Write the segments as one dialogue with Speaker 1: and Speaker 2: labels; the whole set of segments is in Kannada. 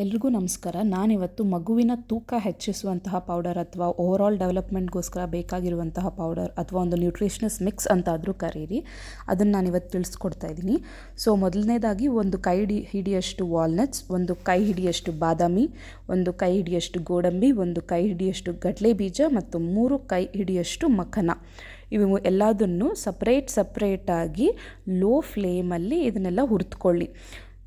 Speaker 1: ಎಲ್ರಿಗೂ ನಮಸ್ಕಾರ. ನಾನಿವತ್ತು ಮಗುವಿನ ತೂಕ ಹೆಚ್ಚಿಸುವಂತಹ ಪೌಡರ್ ಅಥವಾ ಓವರಾಲ್ ಡೆವಲಪ್ಮೆಂಟ್ಗೋಸ್ಕರ ಬೇಕಾಗಿರುವಂತಹ ಪೌಡರ್ ಅಥವಾ ಒಂದು ನ್ಯೂಟ್ರಿಷನಸ್ ಮಿಕ್ಸ್ ಅಂತಾದರೂ ಕರೀರಿ. ಅದನ್ನು ನಾನಿವತ್ತು ತಿಳಿಸ್ಕೊಡ್ತಾ ಇದ್ದೀನಿ. ಸೊ ಮೊದಲನೇದಾಗಿ ಒಂದು ಕೈ ಹಿಡಿ, ಹಿಡಿಯಷ್ಟು ವಾಲ್ನಟ್ಸ್ ಒಂದು ಕೈ ಹಿಡಿಯಷ್ಟು ಬಾದಾಮಿ, ಒಂದು ಕೈ ಹಿಡಿಯಷ್ಟು ಗೋಡಂಬಿ, ಒಂದು ಕೈ ಹಿಡಿಯಷ್ಟು ಗಡ್ಲೆ ಬೀಜ ಮತ್ತು ಮೂರು ಕೈ ಹಿಡಿಯಷ್ಟು ಮಖನ. ಇವು ಎಲ್ಲದನ್ನು ಸಪ್ರೇಟ್ ಸಪ್ರೇಟಾಗಿ ಲೋ ಫ್ಲೇಮಲ್ಲಿ ಇದನ್ನೆಲ್ಲ ಹುರಿದುಕೊಳ್ಳಿ.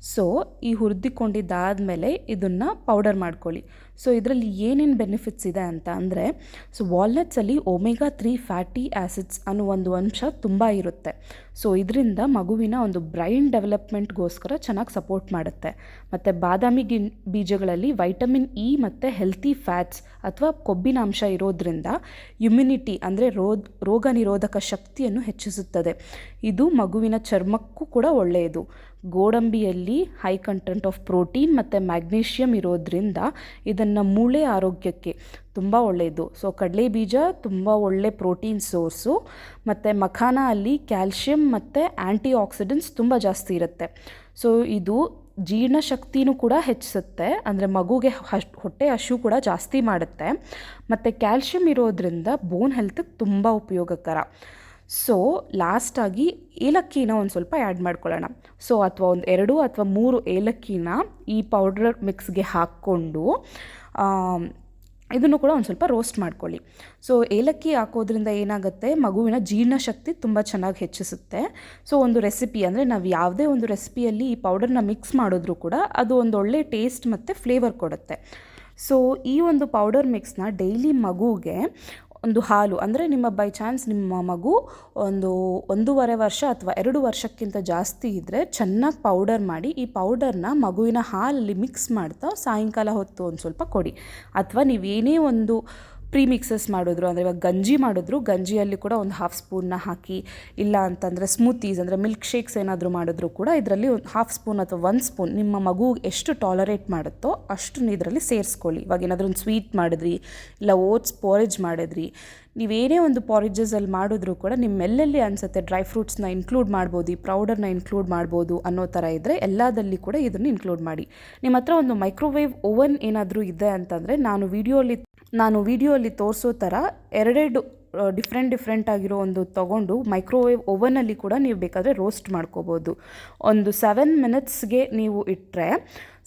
Speaker 1: ಸೊ ಈ ಹುರಿದಿಕೊಂಡಿದ್ದಾದಮೇಲೆ ಇದನ್ನು ಪೌಡರ್ ಮಾಡ್ಕೊಳ್ಳಿ. ಸೊ ಇದರಲ್ಲಿ ಏನೇನು ಬೆನಿಫಿಟ್ಸ್ ಇದೆ ಅಂತ ಅಂದರೆ ಸೊ ವಾಲ್ನಟ್ಸಲ್ಲಿ ಒಮೆಗಾ ತ್ರೀ ಫ್ಯಾಟಿ ಆ್ಯಸಿಡ್ಸ್ ಅನ್ನೋ ಒಂದು ಅಂಶ ತುಂಬ ಇರುತ್ತೆ. ಸೊ ಇದರಿಂದ ಮಗುವಿನ ಒಂದು ಬ್ರೈನ್ ಡೆವಲಪ್ಮೆಂಟ್ಗೋಸ್ಕರ ಚೆನ್ನಾಗಿ ಸಪೋರ್ಟ್ ಮಾಡುತ್ತೆ. ಮತ್ತು ಬಾದಾಮಿ ಗಿ ಬೀಜಗಳಲ್ಲಿ ವೈಟಮಿನ್ ಇ ಮತ್ತು ಹೆಲ್ತಿ ಫ್ಯಾಟ್ಸ್ ಅಥವಾ ಕೊಬ್ಬಿನ ಅಂಶ ಇರೋದ್ರಿಂದ ಇಮ್ಯುನಿಟಿ ಅಂದರೆ ರೋಗ ರೋಗ ನಿರೋಧಕ ಶಕ್ತಿಯನ್ನು ಹೆಚ್ಚಿಸುತ್ತದೆ. ಇದು ಮಗುವಿನ ಚರ್ಮಕ್ಕೂ ಕೂಡ ಒಳ್ಳೆಯದು. ಗೋಡಂಬಿಯಲ್ಲಿ ಹೈ ಕಂಟೆಂಟ್ ಆಫ್ ಪ್ರೋಟೀನ್ ಮತ್ತು ಮ್ಯಾಗ್ನೀಷಿಯಮ್ ಇರೋದ್ರಿಂದ ಇದನ್ನು ಮೂಳೆ ಆರೋಗ್ಯಕ್ಕೆ ತುಂಬ ಒಳ್ಳೆಯದು ಸೊ ಕಡಲೆ ಬೀಜ ತುಂಬ ಒಳ್ಳೆ ಪ್ರೋಟೀನ್ ಸೋರ್ಸು ಮತ್ತು ಮಖಾನ ಅಲ್ಲಿ ಕ್ಯಾಲ್ಶಿಯಂ ಮತ್ತು ಆ್ಯಂಟಿ ಆಕ್ಸಿಡೆಂಟ್ಸ್ ತುಂಬ ಜಾಸ್ತಿ ಇರುತ್ತೆ. ಸೊ ಇದು ಜೀರ್ಣಶಕ್ತಿನೂ ಕೂಡ ಹೆಚ್ಚಿಸುತ್ತೆ. ಅಂದರೆ ಮಗುಗೆ ಹಶ್ ಹೊಟ್ಟೆ ಹಶು ಕೂಡ ಜಾಸ್ತಿ ಮಾಡುತ್ತೆ. ಮತ್ತು ಕ್ಯಾಲ್ಶಿಯಂ ಇರೋದ್ರಿಂದ ಬೋನ್ ಹೆಲ್ತ್ಗೆ ತುಂಬ ಉಪಯೋಗಕರ. ಸೊ ಲಾಸ್ಟಾಗಿ ಏಲಕ್ಕಿನ ಒಂದು ಸ್ವಲ್ಪ ಆ್ಯಡ್ ಮಾಡ್ಕೊಳ್ಳೋಣ. ಸೊ ಅಥವಾ ಒಂದು ಎರಡು ಅಥವಾ ಮೂರು ಏಲಕ್ಕಿನ ಈ ಪೌಡರ್ ಮಿಕ್ಸ್ಗೆ ಹಾಕ್ಕೊಂಡು ಇದನ್ನು ಕೂಡ ಒಂದು ಸ್ವಲ್ಪ ರೋಸ್ಟ್ ಮಾಡ್ಕೊಳ್ಳಿ. ಸೊ ಏಲಕ್ಕಿ ಹಾಕೋದ್ರಿಂದ ಏನಾಗುತ್ತೆ? ಮಗುವಿನ ಜೀರ್ಣಶಕ್ತಿ ತುಂಬ ಚೆನ್ನಾಗಿ ಹೆಚ್ಚಿಸುತ್ತೆ. ಸೊ ಒಂದು ರೆಸಿಪಿ ಅಂದರೆ ನಾವು ಯಾವುದೇ ಒಂದು ರೆಸಿಪಿಯಲ್ಲಿ ಈ ಪೌಡರ್ನ ಮಿಕ್ಸ್ ಮಾಡಿದ್ರೂ ಕೂಡ ಅದು ಒಂದು ಒಳ್ಳೆ ಟೇಸ್ಟ್ ಮತ್ತು ಫ್ಲೇವರ್ ಕೊಡುತ್ತೆ. ಸೊ ಈ ಒಂದು ಪೌಡರ್ ಮಿಕ್ಸ್ನ ಡೈಲಿ ಮಗುಗೆ ಒಂದು ಹಾಲು, ಅಂದರೆ ನಿಮ್ಮ ಬೈ ಚಾನ್ಸ್ ನಿಮ್ಮ ಮಗು ಒಂದು ಒಂದೂವರೆ ವರ್ಷ ಅಥವಾ ಎರಡು ವರ್ಷಕ್ಕಿಂತ ಜಾಸ್ತಿ ಇದ್ದರೆ ಚೆನ್ನಾಗಿ ಪೌಡರ್ ಮಾಡಿ, ಈ ಪೌಡರ್ನ ಮಗುವಿನ ಹಾಲಲ್ಲಿ ಮಿಕ್ಸ್ ಮಾಡ್ತಾ ಸಾಯಂಕಾಲ ಹೊತ್ತು ಒಂದು ಸ್ವಲ್ಪ ಕೊಡಿ. ಅಥವಾ ನೀವೇನೇ ಒಂದು ಪ್ರೀ ಮಿಕ್ಸಸ್ ಮಾಡಿದ್ರು. ಅಂದರೆ ಇವಾಗ ಗಂಜಿ ಮಾಡಿದ್ರು, ಗಂಜಿಯಲ್ಲಿ ಕೂಡ ಒಂದು ಹಾಫ್ ಸ್ಪೂನ್ನ ಹಾಕಿ, ಇಲ್ಲ ಅಂತಂದರೆ ಸ್ಮೂತೀಸ್ ಅಂದರೆ ಮಿಲ್ಕ್ ಶೇಕ್ಸ್ ಏನಾದರೂ ಮಾಡಿದ್ರು ಕೂಡ ಇದರಲ್ಲಿ ಒಂದು ಹಾಫ್ ಸ್ಪೂನ್ ಅಥವಾ ಒಂದು ಸ್ಪೂನ್ ನಿಮ್ಮ ಮಗು ಎಷ್ಟು ಟಾಲರೇಟ್ ಮಾಡುತ್ತೋ ಅಷ್ಟು ಇದರಲ್ಲಿ ಸೇರಿಸ್ಕೊಳ್ಳಿ. ಇವಾಗ ಏನಾದರೂ ಒಂದು ಸ್ವೀಟ್ ಮಾಡಿದ್ರಿ, ಇಲ್ಲ ಓಟ್ಸ್ ಪೋರೇಜ್ ಮಾಡಿದ್ರಿ ನೀವೇನೇ ಒಂದು ಪಾರಿಜಸಲ್ಲಿ ಮಾಡಿದ್ರು ಕೂಡ ನಿಮ್ಮೆಲ್ಲೆಲ್ಲಿ ಅನಿಸುತ್ತೆ ಡ್ರೈ ಫ್ರೂಟ್ಸ್ನ ಇನ್ಕ್ಲೂಡ್ ಮಾಡ್ಬೋದು, ಈ ಪ್ರೌಡರ್ನ ಇನ್ಕ್ಲೂಡ್ ಮಾಡ್ಬೋದು ಅನ್ನೋ ಥರ ಇದ್ದರೆ ಎಲ್ಲದಲ್ಲಿ ಕೂಡ ಇದನ್ನು ಇನ್ಕ್ಲೂಡ್ ಮಾಡಿ. ನಿಮ್ಮ ಹತ್ರ ಒಂದು ಮೈಕ್ರೋವೇವ್ ಓವನ್ ಏನಾದರೂ ಇದೆ ಅಂತಂದರೆ ನಾನು ವಿಡಿಯೋಲಿ ನಾನು ವಿಡಿಯೋಲಿ ತೋರಿಸೋ ಥರ ಎರಡೆರಡು ಡಿಫ್ರೆಂಟ್ ಡಿಫ್ರೆಂಟ್ ಆಗಿರೋ ಒಂದು ತೊಗೊಂಡು ಮೈಕ್ರೋವೇವ್ ಓವನಲ್ಲಿ ಕೂಡ ನೀವು ಬೇಕಾದರೆ ರೋಸ್ಟ್ ಮಾಡ್ಕೋಬೋದು. ಒಂದು ಸೆವೆನ್ ಮಿನಿಟ್ಸ್ಗೆ ನೀವು ಇಟ್ಟರೆ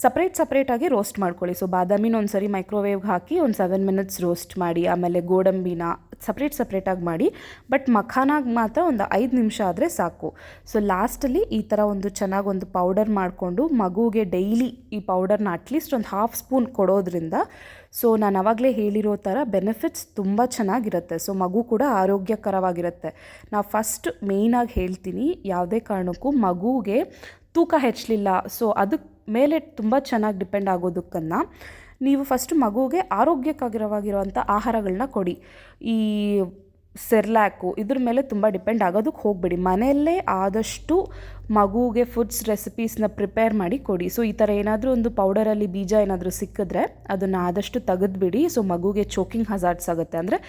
Speaker 1: ಸಪ್ರೇಟ್ ಸಪ್ರೇಟಾಗಿ ರೋಸ್ಟ್ ಮಾಡ್ಕೊಳ್ಳಿ. ಸೊ ಬಾದಾಮಿನ ಒಂದು ಸರಿ ಮೈಕ್ರೋವೇವ್ಗೆ ಹಾಕಿ ಒಂದು ಸೆವೆನ್ ಮಿನಿಟ್ಸ್ ರೋಸ್ಟ್ ಮಾಡಿ, ಆಮೇಲೆ ಗೋಡಂಬಿನ ಸಪ್ರೇಟ್ ಸಪ್ರೇಟಾಗಿ ಮಾಡಿ ಬಟ್ ಮಖಾನಾಗಿ ಮಾತ್ರ ಒಂದು ಐದು ನಿಮಿಷ ಆದರೆ ಸಾಕು. ಸೊ ಲಾಸ್ಟಲ್ಲಿ ಈ ಥರ ಒಂದು ಚೆನ್ನಾಗಿ ಒಂದು ಪೌಡರ್ ಮಾಡಿಕೊಂಡು ಮಗುಗೆ ಡೈಲಿ ಈ ಪೌಡರ್ನ ಅಟ್ಲೀಸ್ಟ್ ಒಂದು ಹಾಫ್ ಸ್ಪೂನ್ ಕೊಡೋದ್ರಿಂದ ಸೊ ನಾನು ಆವಾಗಲೇ ಹೇಳಿರೋ ಥರ ಬೆನಿಫಿಟ್ಸ್ ತುಂಬ ಚೆನ್ನಾಗಿರುತ್ತೆ. ಸೊ ಮಗು ಕೂಡ ಆರೋಗ್ಯಕರವಾಗಿರುತ್ತೆ. ನಾವು ಫಸ್ಟ್ ಮೇಯ್ನಾಗಿ ಹೇಳ್ತೀನಿ, ಯಾವುದೇ ಕಾರಣಕ್ಕೂ ಮಗುಗೆ ತೂಕ ಹೆಚ್ಚಲಿಲ್ಲ. ಸೊ ಅದಕ್ಕೆ ಮೇಲೆ ತುಂಬ ಚೆನ್ನಾಗಿ ಡಿಪೆಂಡ್ ಆಗೋದಕ್ಕನ್ನು ನೀವು ಫಸ್ಟ್ ಮಗುಗೆ ಆರೋಗ್ಯಕ್ಕಾಗಿರವಾಗಿರುವಂಥ ಆಹಾರಗಳನ್ನ ಕೊಡಿ. ಈ ಸೆರ್ಲ್ಯಾಕು ಇದ್ರ ಮೇಲೆ ತುಂಬ ಡಿಪೆಂಡ್ ಆಗೋದಕ್ಕೆ ಹೋಗಬೇಡಿ. ಮನೆಯಲ್ಲೇ ಆದಷ್ಟು ಮಗುಗೆ ಫುಡ್ಸ್ ರೆಸಿಪೀಸ್ನ ಪ್ರಿಪೇರ್ ಮಾಡಿ ಕೊಡಿ. ಸೊ ಈ ಥರ ಏನಾದರೂ ಒಂದು ಪೌಡರಲ್ಲಿ ಬೀಜ ಏನಾದರೂ ಸಿಕ್ಕಿದ್ರೆ ಅದನ್ನು ಆದಷ್ಟು ತೆಗೆದುಬಿಡಿ. ಸೊ ಮಗುಗೆ ಚೋಕಿಂಗ್ ಹಜಾರ್ಡ್ಸ್ ಆಗುತ್ತೆ. ಅಂದರೆ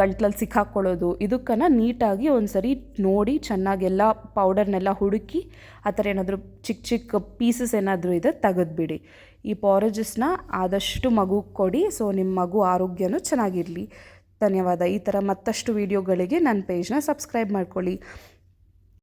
Speaker 1: ಗಂಟ್ಲಲ್ಲಿ ಸಿಕ್ಕಾಕ್ಕೊಳ್ಳೋದು ಇದಕ್ಕನ್ನು ನೀಟಾಗಿ ಒಂದು ಸರಿ ನೋಡಿ ಚೆನ್ನಾಗೆಲ್ಲ ಪೌಡರ್ನೆಲ್ಲ ಹುಡುಕಿ, ಆ ಥರ ಏನಾದರೂ ಚಿಕ್ಕ ಚಿಕ್ಕ ಪೀಸಸ್ ಏನಾದರೂ ಇದೆ ತೆಗೆದುಬಿಡಿ. ಈ ಪಾರೇಜಸ್ನ ಆದಷ್ಟು ಮಗುಗೆ ಕೊಡಿ. ಸೊ ನಿಮ್ಮ ಮಗು ಆರೋಗ್ಯನೂ ಚೆನ್ನಾಗಿರಲಿ. ಧನ್ಯವಾದ. ಈ ಥರ ಮತ್ತಷ್ಟು ವೀಡಿಯೋಗಳಿಗೆ ನನ್ನ ಪೇಜ್ನ ಸಬ್ಸ್ಕ್ರೈಬ್ ಮಾಡ್ಕೊಳ್ಳಿ.